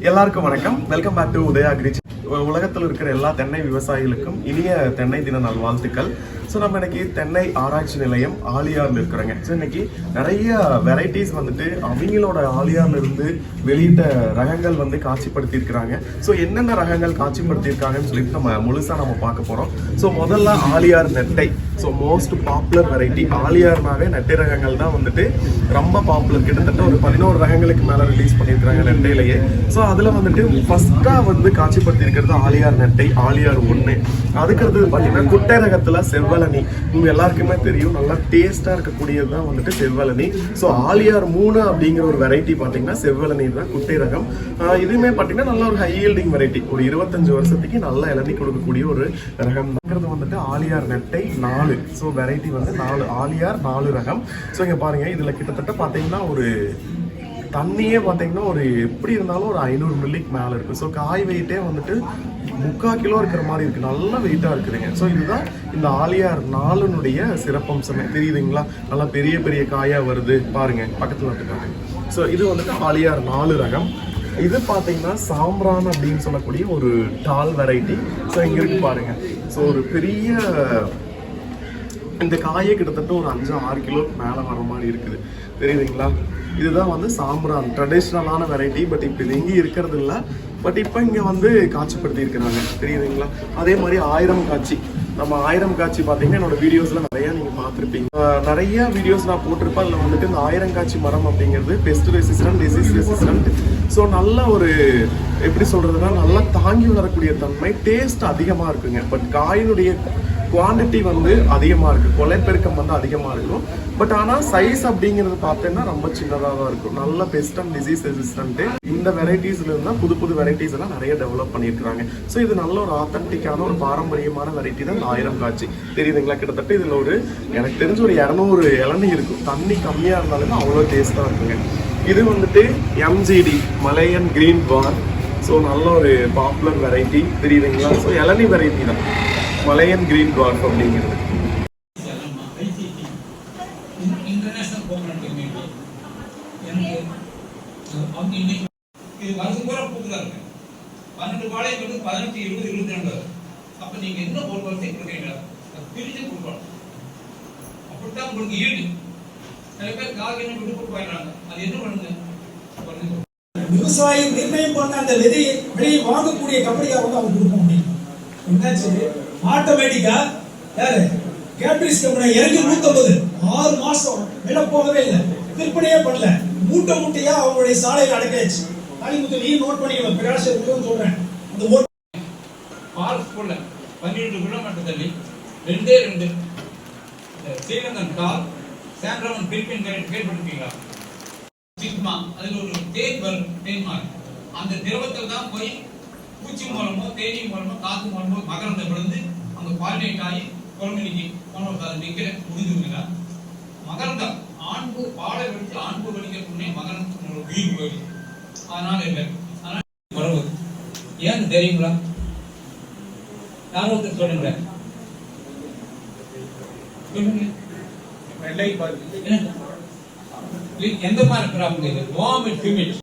எல்லாருக்கும் வணக்கம். Welcome back to Udhaya Krish உலகத்தில் இருக்கிற எல்லா தென்னை விவசாயிகளுக்கும் இனிய தென்னை தின நல்வாழ்த்துக்கள். ஸோ நம்ம இன்னைக்கு தென்னை ஆராய்ச்சி நிலையம் ஆலியார்ல இருக்கிறோங்க. ஸோ இன்னைக்கு நிறைய வெரைட்டிஸ் வந்துட்டு அவங்களோட ஆலியார்லேருந்து வெளியிட்ட ரகங்கள் வந்து காட்சிப்படுத்தி இருக்கிறாங்க. ஸோ என்னென்ன ரகங்கள் காட்சிப்படுத்தியிருக்காங்கன்னு சொல்லிட்டு நம்ம முழுசாக நம்ம பார்க்க போகிறோம் ஸோ முதல்ல ஆலியார் நெட்டை. ஸோ மோஸ்ட் பாப்புலர் வெரைட்டி ஆலியார்னாவே நெட்டை ரகங்கள் தான் வந்துட்டு ரொம்ப பாப்புலர் கிட்டத்தட்ட ஒரு பதினோரு ரகங்களுக்கு மேலே ரிலீஸ் பண்ணியிருக்காங்க நெட்டையிலேயே. ஸோ அதில் வந்துட்டு ஃபஸ்ட்டாக வந்து காட்சிப்படுத்தியிருக்கிறது ஆலியார் நெட்டை ஆலியார் ஒன்று அதுக்கடுத்தது பார்த்தீங்கன்னா குட்டை ரகத்தில் செவ்வாய் செவ்வலனி உங்க எல்லாருக்குமே தெரியும் நல்லா டேஸ்டா இருக்கக்கூடியது தான் வந்துட்டு செவ்வலனி ஸோ ஆலியார் மூணு அப்படிங்கிற ஒரு வெரைட்டி பார்த்தீங்கன்னா செவ்வலனி தான் குட்டை ரகம். இதுவுமே பார்த்தீங்கன்னா நல்ல ஒரு ஹை ஹீல்டிங் வெரைட்டி ஒரு இருபத்தஞ்சு வருஷத்துக்கு நல்லா இளநி கொடுக்கக்கூடிய ஒரு ரகம் தாங்கிறது வந்துட்டு ஆலியார் நெட்டை நாலு. ஸோ வெரைட்டி வந்து நாலு. ஆலியார் நாலு ரகம். ஸோ இங்கே பாருங்க இதில் கிட்டத்தட்ட பார்த்தீங்கன்னா ஒரு தண்ணியே பார்த்தீங்கன்னா ஒரு எப்படி இருந்தாலும் ஒரு ஐநூறு மில்லிக்கு மேலே இருக்கும் ஸோ காய் வெயிட்டே வந்துட்டு முக்கால் கிலோ இருக்கிற மாதிரி இருக்குது நல்ல வெயிட்டாக இருக்குதுங்க. ஸோ இதுதான் இந்த ஆலியார் நாளினுடைய சிறப்பம்சமே. தெரியுதுங்களா? நல்லா பெரிய பெரிய காயாக வருது. பாருங்க பக்கத்தில் வந்துட்டாங்க ஸோ இது வந்துட்டு ஆலியார் நாலு ரகம். இது பார்த்தீங்கன்னா சாம்பிரான் அப்படின்னு சொல்லக்கூடிய ஒரு டால் வெரைட்டி ஸோ இங்கே இருக்கு பாருங்க. ஸோ ஒரு பெரிய இந்த காயே கிட்டத்தட்ட ஒரு அஞ்சு ஆறு கிலோக்கு மேலே வர மாதிரி இருக்குது. தெரியுதுங்களா? இதுதான் வந்து சாம்பிரான். ட்ரெடிஷ்னலான வெரைட்டி பட் இப்போ இது எங்கேயும் இருக்கிறது இல்லை பட் இப்போ இங்கே வந்து காட்சிப்படுத்தி இருக்கிறாங்க தெரியுதுங்களா? அதே மாதிரி ஆயிரம் காட்சி. நம்ம ஆயிரம் காட்சி பார்த்தீங்கன்னா என்னோட வீடியோஸ்ல நிறைய நீங்க பார்த்துருப்பீங்க. நிறைய வீடியோஸ் நான் போட்டிருப்பேன். அதில் வந்துட்டு இந்த ஆயிரம் காட்சி மரம் அப்படிங்கிறது best resistant disease resistant so நல்ல ஒரு எப்படி சொல்றதுன்னா நல்லா தாங்கி வளரக்கூடிய தன்மை டேஸ்ட் அதிகமாக இருக்குங்க. பட் காயினுடைய குவாண்டிட்டி வந்து அதிகமாக இருக்கு. கொலைப்பெருக்கம் வந்து அதிகமாக இருக்கும். பட் ஆனால் சைஸ் அப்படிங்கிறது பார்த்தீங்கன்னா ரொம்ப சின்னதாக தான் இருக்கும். நல்ல பெஸ்டம் டிசீஸ் ரெசிஸ்டன்ட் இந்த வெரைட்டிஸ்ல இருந்தால் புது புது வெரைட்டிஸ் எல்லாம் நிறைய டெவலப் பண்ணியிருக்காங்க ஸோ இது நல்ல ஒரு ஆத்தன்டிக்கான ஒரு பாரம்பரியமான வெரைட்டி தான் இந்த ஆயிரம் காட்சி. தெரியுதுங்களா? கிட்டத்தட்ட இதில் ஒரு எனக்கு தெரிஞ்ச ஒரு இரநூறு இளநீ இருக்கும். தண்ணி கம்மியாக இருந்தாலுமே அவ்வளோ டேஸ்ட்டாக இருக்குங்க. இது வந்துட்டு எம்ஜிடி மலையன் கிரீன் பார் ஸோ நல்ல ஒரு பாப்புலர் வெரைட்டி தெரியுதுங்களா? ஸோ இளநீ வெரைட்டி தான். மலையன் கிரீன் டுவார்ஃப் அப்படிங்கிறது இது. வருஷம் பூரா பூக்குதா இருக்கு. பன்னெண்டு பாளையம் வந்து பதினெட்டு இருபது இருபத்தி ரெண்டு. அப்ப நீங்க என்ன ஒரு வருஷம் கொடுக்குறீங்களா அது பிரிச்சு கொடுக்கணும். அப்படித்தான் உங்களுக்கு ஈடு. சில பேர் காகிதம் விட்டு போட்டு போயிடுறாங்க அது என்ன பண்ணுங்க? விவசாயி நிர்ணயம் பண்ண அந்த விதை விலையை வாங்கக்கூடிய கம்பெனியா வந்து அவங்க கொடுக்க முடியும். என்னாச்சு? ஆட்டோமேட்டிக்கா யாரு? கேப்ரிஸ் கம்பெனி இறங்கி நூத்தம்பது. ஆறு மாசம் விலை போகவே இல்லை. விற்பனையே பண்ணல. மூட்டை மூட்டையா அவங்களுடைய சாலையில் அடக்காச்சு காளிமுத்து நீ நோட் பண்ணிக்கணும் பிரகாசம் சொல்றேன். அந்த ஓட்டு பார்க் போல பன்னிரெண்டு கிலோமீட்டர் தள்ளி ரெண்டே ரெண்டு. கார் சாம்ராமன் பிலிப்பின் கரெக்ட் கேள்விப்பட்டிருக்கீங்களா? சிக்மா அதுல ஒரு தேன் வரும் தேன் மாதிரி அந்த திரவத்தில் தான் போய் பூச்சி மூலமோ தேனி மூலமோ காத்து மூலமோ மகரந்த விழுந்து அங்க பாலினேட் ஆகி குழந்தைக்கு அது நிக்கிற முடிஞ்சுங்களா மகரந்தம் ஆண்பு பாலை வெடித்து ஆண்பு மகரந்தம் ஒரு உயிர் போயிடுது. அதனால இல்லை அதனால வரவு ஏன்னு தெரியுங்களா? யாரும் சொல்லுங்க. எந்த மாதிரி ப்ராப்ளம் இது? வாமிட் ஃபியூமிட்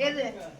Is it?